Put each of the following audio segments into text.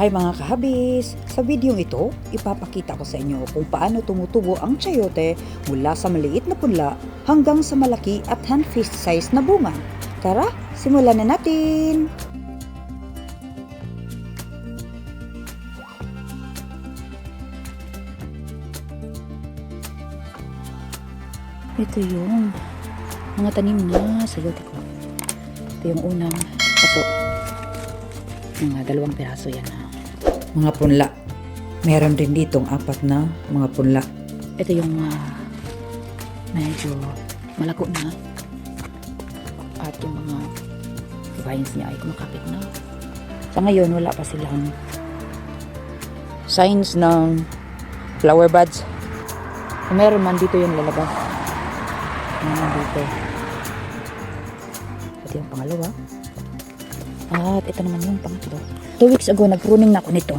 Hi mga kahabis! Sa videong ito, ipapakita ko sa inyo kung paano tumutubo ang chayote mula sa maliit na punla hanggang sa malaki at hand fist size na bunga. Tara, simulan na natin! Ito yung mga tanim na sayote ko. Ito yung unang paso. Mga dalawang piraso yan ha. Mga punla. Meron din ditong apat na mga punla. Ito yung ah, medyo malako na. At yung mga vines niya ay kumakapit na. Sa ngayon, wala pa silang signs ng flower buds. Kung meron man dito yung lalabas. Meron dito. Ito yung pangalawa. At ito naman yung pangatlo. Two weeks ago, nag-pruning na ako nito.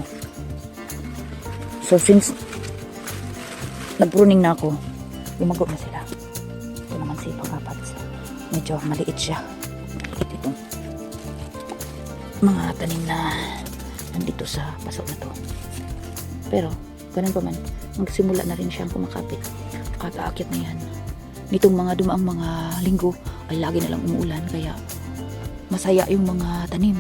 So, since nag-pruning na ako, lumago na sila. Ito naman si pang-apat. Medyo maliit siya. Maliit itong mga tanim na nandito sa pasok na to. Pero, ganun pa man, magsimula na rin siyang kumakapit. At aakyat na yan. Nitong mga dumaang mga linggo, ay lagi na lang umuulan, kaya masaya yung mga tanim.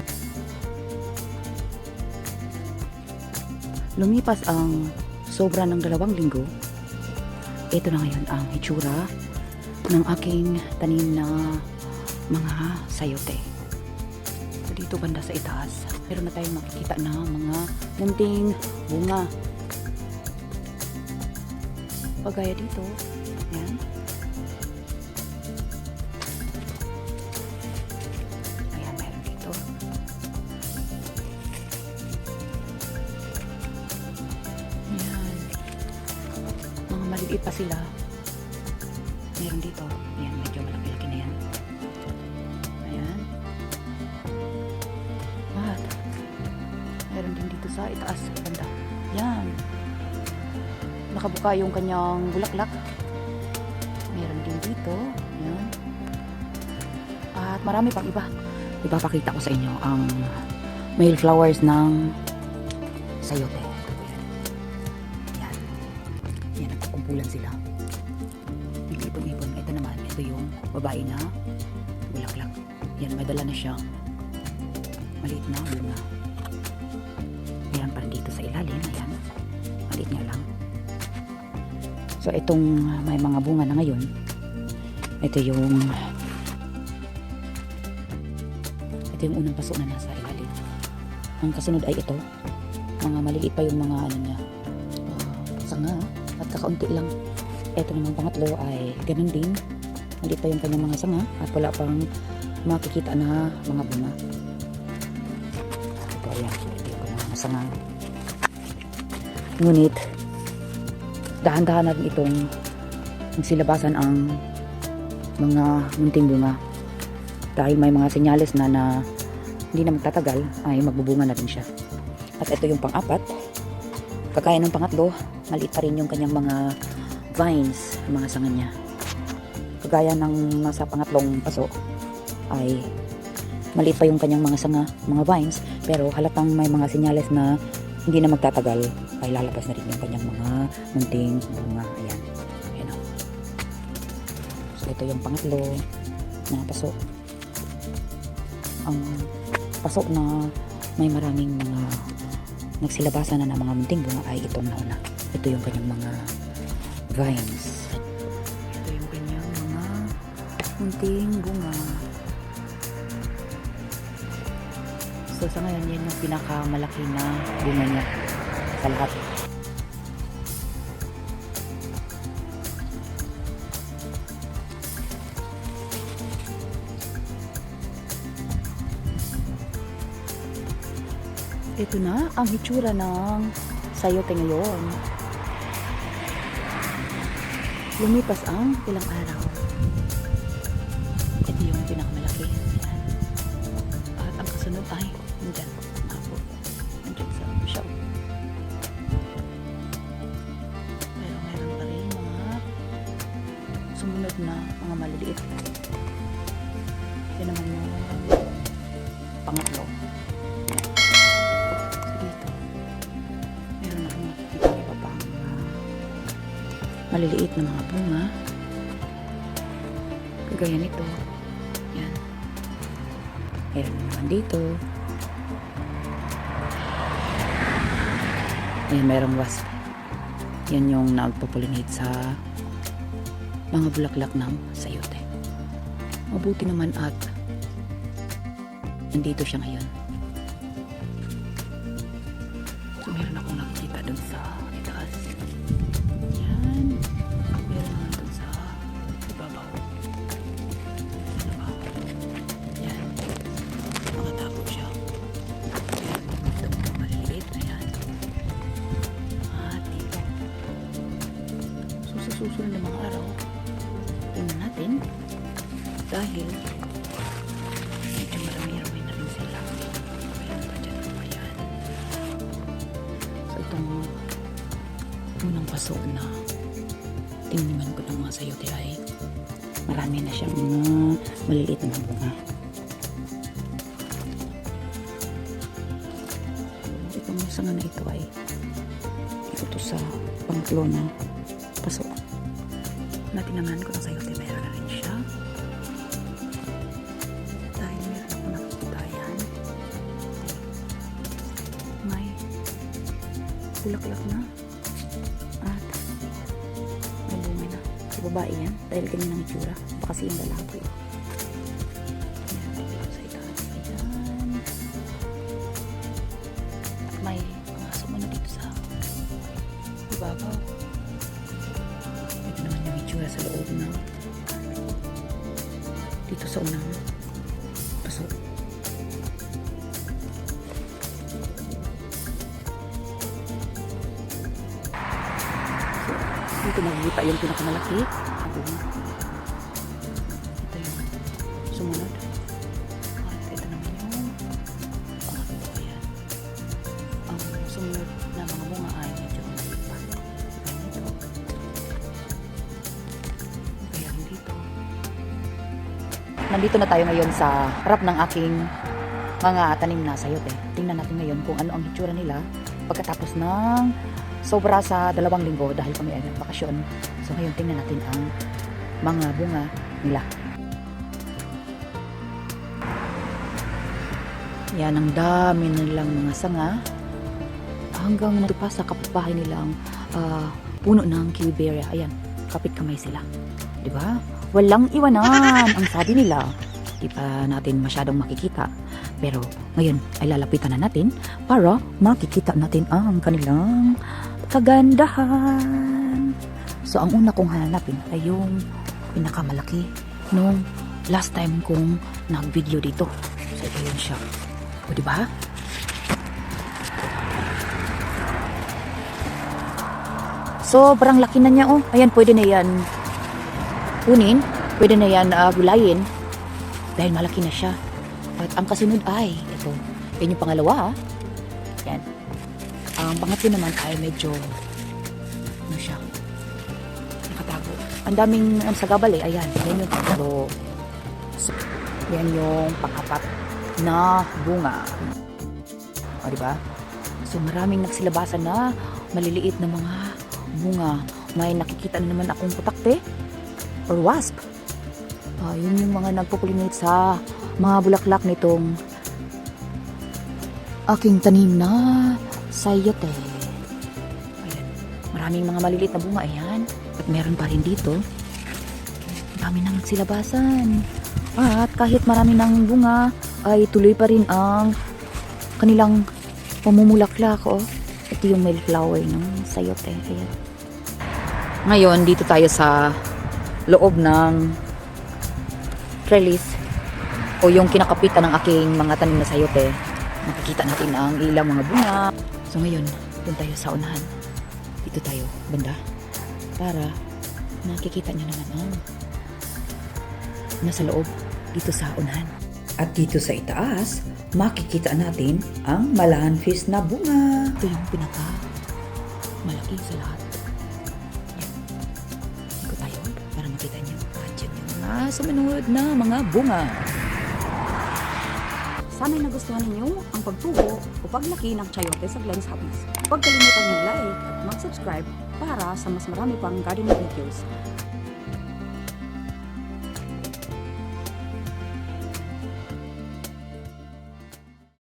Lumipas ang sobra ng dalawang linggo. Ito na ngayon ang hitsura ng aking tanim na mga sayote. So, dito banda sa itaas, meron na tayong makikita na mga munting bunga. Pagaya dito, yan. Mga maliliit pa sila. Meron dito. Ayan, medyo malaki-laki na yan. Ayan. At, meron din dito sa itaas. Banda. Yan. Nakabuka yung kanyang bulaklak. Meron din dito. Ayan. At marami pang iba. Ipapakita ko sa inyo ang male flowers ng sayote. Yan, nagkukumpulan sila. Nag-ipon-ipon. Ito naman, ito yung babae na bulaklak. Yan, may dala na siyang maliit na bunga. Meron pa rin dito sa ilalim. Ayan. Maliit niya lang. So, itong may mga bunga na ngayon, ito yung ito yung unang paso na nasa ilalim. Ang kasunod ay ito. Mga maliit pa yung mga ano niya. ah, sanga at kakaunti lang. Ito naman pangatlo ay ganun din. Maliit pa yung kanyang mga sanga at wala pang makikita na mga bunga. Ito ayan. Ito yung mga sanga. Ngunit, dahan-dahan na rin itong magsilabasan ang mga munting bunga dahil may mga senyales na na hindi na magtatagal ay magbubunga na rin siya at ito yung pang-apat kagaya ng pangatlo maliit pa rin yung kanyang mga vines mga sanga niya kagaya ng nasa pangatlong paso ay maliit pa yung kanyang mga sanga mga vines pero halatang may mga senyales na hindi na magtatagal ay lalabas na rin yung kanyang mga munting bunga ayan ayan o. so ito yung pangatlo na paso ang pasok na may maraming mga nagsilabasan na ng mga munting bunga ay itong nauna. Ito yung kanyang mga vines. Ito yung kanyang mga munting bunga. So sa ngayon, yan yung pinakamalaki na bunga niya sa lahat. Ito na ang hitsura ng sayote ngayon. Lumipas ang ilang araw. Ito yung pinakamalaki. At ang kasunod ay nandyan. Napo. Nandyan sa shop. Pero meron pa rin mga sumunod na mga maliliit. Maliliit na mga bunga. Kagaya nito. Yan. Meron naman dito. Ayan, merong wasp. Yan yung nagpo-pollinate sa mga bulaklak ng sayote. Mabuti naman at nandito siya ngayon. So, meron akong nakikita dun sa dun sa ibabaw. Ano ba? Yan. Makatago siya. Yan. Ito, maliliit na yan. At dito. So, sa susunod na mga araw, tingnan natin. Dahil, medyo marami-rami na rin sila. Ayan pa dyan. Ayan. So, itong unang paso na tingnan ko ng mga sayote ay marami na siyang mga maliliit na bunga. Itong sanga na ito ay ito to sa pangklo na paso. Natinangan ko ng sayote, mayroon na rin siya. Dahil meron ako nakikita yan. Bulaklak na. Babae yan. Dahil ganyan ang itsura. Baka kasi lalaki. Dito nakikita yung pinakamalaki. Ito yun. Ito yung sumunod. Ito naman yung pangatlo. Ayan. Ang sumunod na mga bunga ay medyo maliit pa. Ayan ito. Ayan dito. Nandito na tayo ngayon sa harap ng aking mga tanim na sayote. Tingnan natin ngayon kung ano ang hitsura nila pagkatapos ng sobra sa dalawang linggo dahil kami ay bakasyon. So ngayon tingnan natin ang mga bunga nila. Yan ang dami nilang mga sanga hanggang pa sa kapitbahay nilang ah, puno ng kiwiberya. Ayan, kapit kamay sila. ba? Walang iwanan ang sabi nila. Di pa natin masyadong makikita. Pero ngayon ay lalapitan na natin para makikita natin ang kanilang kagandahan. So ang una kong hanapin ay yung pinakamalaki nung last time kong nag-video dito. So ito yun siya. O di ba? Sobrang laki na niya oh. Ayan, pwede na yan kunin. Pwede na yan uh, gulayin. Dahil malaki na siya. At ang kasunod ay, ito. Yan yung pangalawa ah. Yan. Ang pangatlo naman ay medyo, ano siya, nakatago. Ang daming um, sagabal eh. Ayan, yan yung tatlo. So, yan yung pangapat na bunga. O, di ba? So, maraming nagsilabasan na maliliit na mga bunga. May nakikita na naman akong putakte or wasp. Ah, yun yung mga nagpo-pollinate sa mga bulaklak nitong aking tanim na sayote. Ayan. Maraming mga maliliit na bunga. Ayan. At meron pa rin dito. Dami nang silabasan. At kahit marami ng bunga, ay tuloy pa rin ang kanilang pamumulaklak. Oh. Ito yung male flower ng sayote. Ayan. Ngayon, dito tayo sa loob ng trellis o yung kinakapitan ng aking mga tanim na sayote. Makikita natin ang ilang mga bunga. So ngayon, doon tayo sa unahan. Dito tayo, banda. Para nakikita niyo naman ang nasa loob dito sa unahan. At dito sa itaas, makikita natin ang malahanfis na bunga. Ito yung pinaka malaki sa lahat. Yan. Ikot tayo para makita niyo. At yan yung mga sumunod na mga bunga. Sana'y nagustuhan ninyo ang pagtubo o paglaki ng chayote sa Glenn's Hobbies. Huwag kalimutang mag-like at mag-subscribe para sa mas marami pang gardening videos.